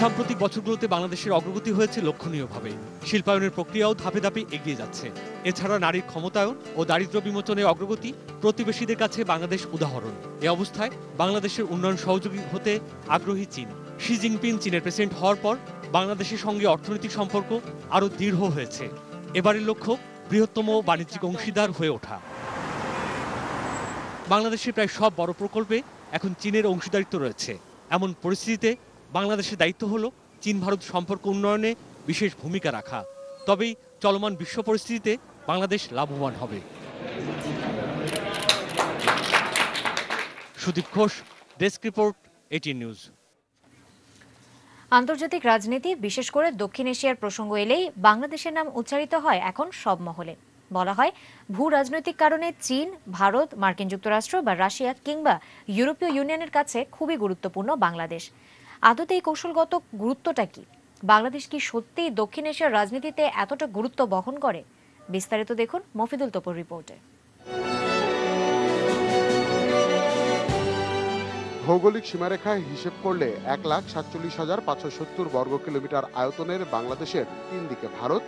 সাম্প্রতিক বছরগুলোতে বাংলাদেশের অগ্রগতি হয়েছে লক্ষণীয়ভাবে। শিল্পায়নের প্রক্রিয়াও ধাপে ধাপে এগিয়ে যাচ্ছে। এছাড়া নারীর ক্ষমতায়ন ও দারিদ্র্য বিমোচনে অগ্রগতি প্রতিবেশীদের কাছে বাংলাদেশ উদাহরণ। এ অবস্থায় বাংলাদেশের উন্নয়ন সহযোগী হতে আগ্রহী চীন। শি জিনপিং চীনের প্রেসিডেন্ট হওয়ার পর বাংলাদেশের সঙ্গে অর্থনৈতিক সম্পর্ক আরও দৃঢ় হয়েছে। এবারের লক্ষ্য বৃহত্তম বাণিজ্যিক অংশীদার হয়ে ওঠা। বাংলাদেশের প্রায় সব বড় প্রকল্পে এখন চীনের অংশীদারিত্ব রয়েছে। এমন পরিস্থিতিতে বাংলাদেশের দায়িত্ব হলো চীন ভারত সম্পর্ক উন্নয়নে বিশেষ ভূমিকা রাখা। তবেই চলমান বিশ্ব পরিস্থিতিতে বাংলাদেশ লাভবান হবে। Sudip Ghosh, desk report, ATN news. আন্তর্জাতিক রাজনীতি, বিশেষ করে দক্ষিণ এশিয়ার প্রসঙ্গ এলেই বাংলাদেশের নাম উচ্চারিত হয় এখন সব মহলে। বলা হয়, ভূ রাজনৈতিক কারণে চীন, ভারত, মার্কিন যুক্তরাষ্ট্র বা রাশিয়া কিংবা ইউরোপীয় ইউনিয়নের কাছে খুবই গুরুত্বপূর্ণ বাংলাদেশ। আদতে এই কৌশলগত গুরুত্বটা কি? বাংলাদেশ কি সত্যি দক্ষিণ এশিয়ার রাজনীতিতে এতটা গুরুত্ব বহন করে? বিস্তারিত দেখুন মফিদুল তোপর রিপোর্টে। ভৌগোলিক সীমারেখায় হিসেব করলে এক লাখ সাতচল্লিশ হাজার পাঁচশো সত্তর বর্গ কিলোমিটার আয়তনের বাংলাদেশের তিন দিকে ভারত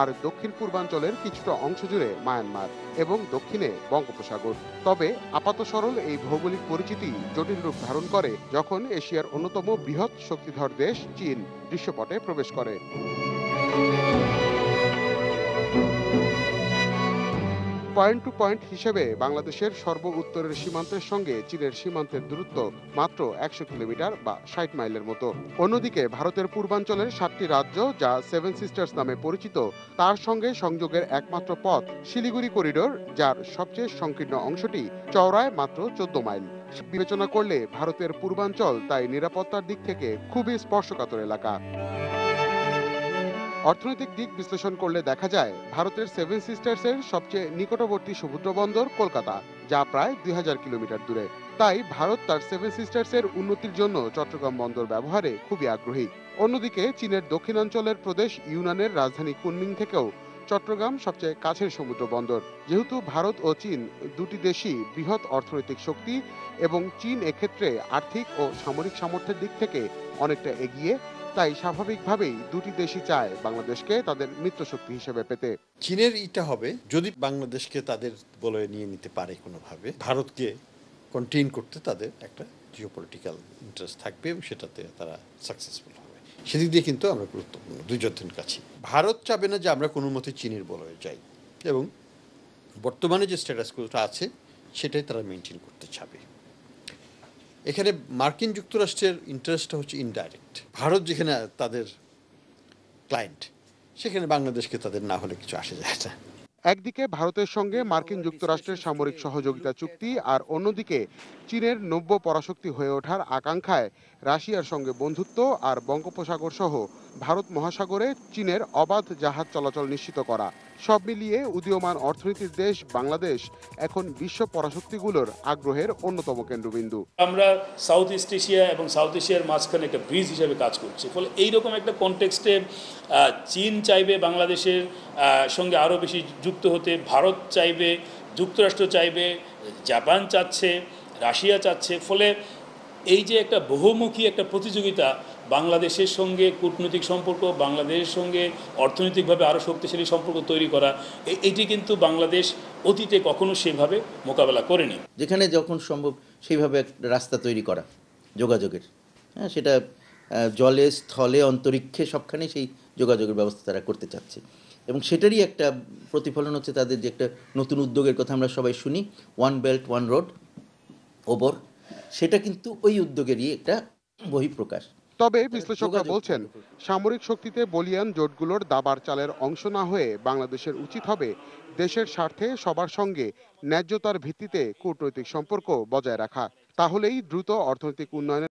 আর দক্ষিণ পূর্বাঞ্চলের কিছুটা অংশ জুড়ে মায়ানমার এবং দক্ষিণে বঙ্গোপসাগর। তবে আপাত সরল এই ভৌগোলিক পরিচিতি জটিল রূপ ধারণ করে যখন এশিয়ার অন্যতম বৃহৎ শক্তিধর দেশ চীন দৃশ্যপটে প্রবেশ করে। পয়েন্ট টু পয়েন্ট হিসেবে বাংলাদেশের সর্ব উত্তরের সীমান্তের সঙ্গে চীনের সীমান্তের দূরত্ব মাত্র একশো কিলোমিটার বা ষাট মাইলের মতো। অন্যদিকে ভারতের পূর্বাঞ্চলের সাতটি রাজ্য, যা সেভেন সিস্টার্স নামে পরিচিত, তার সঙ্গে সংযোগের একমাত্র পথ শিলিগুড়ি করিডোর, যার সবচেয়ে সংকীর্ণ অংশটি চওড়ায় মাত্র চোদ্দ মাইল। বিবেচনা করলে ভারতের পূর্বাঞ্চল তাই নিরাপত্তার দিক থেকে খুবই স্পর্শকাতর এলাকা। অর্থনৈতিক দিক বিশ্লেষণ করলে দেখা যায়, ভারতের সেভেন সিস্টার্সের সবচেয়ে নিকটবর্তী সমুদ্র বন্দর কলকাতা, যা প্রায় দুই হাজার কিলোমিটার দূরে। তাই ভারত তার সেভেন সিস্টার্সের উন্নতির জন্য চট্টগ্রাম বন্দর ব্যবহারে খুবই আগ্রহী। অন্যদিকে চীনের দক্ষিণাঞ্চলের প্রদেশ ইউনানের রাজধানী কুনমিং থেকেও চট্টগ্রাম সবচেয়ে কাছের সমুদ্র বন্দর। যেহেতু ভারত ও চীন দুটি দেশই বৃহৎ অর্থনৈতিক শক্তি এবং চীন এক্ষেত্রে আর্থিক ও সামরিক সামর্থ্যের দিক থেকে অনেকটা এগিয়ে তাই স্বাভাবিকভাবেই দুটি দেশই চায় বাংলাদেশকে তাদের মিত্রশক্তি হিসেবে পেতে। চীনের ইটা হবে, যদি বাংলাদেশকে তাদের বলয়ে নিয়ে নিতে পারে কোনোভাবে, ভারতকে কন্টেইন করতে তাদের একটা জিওপলিটিক্যাল ইন্টারেস্ট থাকবে এবং সেটাতে তারা সাকসেসফুল হবে। সেদিক দিয়ে কিন্তু আমরা গুরুত্বপূর্ণ দুইজনের কাছে। ভারত চাবে না যে আমরা কোনো মতে চীনের বলয়ে যাই এবং বর্তমানে যে স্ট্যাটাসগুলোটা আছে, সেটাই তারা মেনটেন করতে চাবে। এখানে মার্কিন যুক্তরাষ্ট্রের ইন্টারেস্টটা হচ্ছে ইনডাইরেক্ট ভারত যেখানে তাদের ক্লায়েন্ট সেখানে বাংলাদেশকে তাদের না হলে কিছু আসে যায় না। একদিকে ভারতের সঙ্গে মার্কিন যুক্তরাষ্ট্রের সামরিক সহযোগিতা চুক্তি আর অন্যদিকে চীনের নব্য পরাশক্তি হয়ে ওঠার আকাঙ্ক্ষায় রাশিয়ার সঙ্গে বন্ধুত্ব আর বঙ্গোপসাগর সহ ভারত মহাসাগরে চীনের অবাধ জাহাজ চলাচল নিশ্চিত করা। সব মিলিয়ে উদীয়মান অর্থনীতির দেশ বাংলাদেশ এখন বিশ্ব পরাশক্তিগুলোর আগ্রহের অন্যতম কেন্দ্রবিন্দু। আমরা সাউথ ইস্ট এশিয়া এবং সাউথ এশিয়ার মাঝখানে একটা ব্রিজ হিসেবে কাজ করছি। ফলে এইরকম একটা কনটেক্সটে চীন চাইবে বাংলাদেশের সঙ্গে আরও বেশি যুক্ত হতে, ভারত চাইবে, যুক্তরাষ্ট্র চাইবে, জাপান চাচ্ছে, রাশিয়া চাচ্ছে। ফলে এই যে একটা বহুমুখী একটা প্রতিযোগিতা বাংলাদেশের সঙ্গে কূটনৈতিক সম্পর্ক, বাংলাদেশের সঙ্গে অর্থনৈতিকভাবে আরও শক্তিশালী সম্পর্ক তৈরি করা এটি কিন্তু বাংলাদেশ অতীতে কখনো সেভাবে মোকাবেলা করেনি। যেখানে যখন সম্ভব সেইভাবে একটা রাস্তা তৈরি করা, যোগাযোগের। হ্যাঁ সেটা জলে, স্থলে, অন্তরিক্ষে সবখানে সেই যোগাযোগের ব্যবস্থা তারা করতে চাচ্ছে। এবং সেটারই একটা প্রতিফলন হচ্ছে তাদের যে একটা নতুন উদ্যোগের কথা আমরা সবাই শুনি one belt one road OBOR সেটা কিন্তু ওই উদ্যোগেরই একটা বহিঃপ্রকাশ। তবে বিশ্লেষকরা বলছেন সামরিক শক্তিতে বলিয়ান জোটগুলোর দাবার চালের অংশ না হয়ে বাংলাদেশের উচিত হবে দেশের স্বার্থে সবার সঙ্গে ন্যায্যতার ভিত্তিতে কূটনৈতিক সম্পর্ক বজায় রাখা। তাহলেই দ্রুত অর্থনৈতিক উন্নয়নের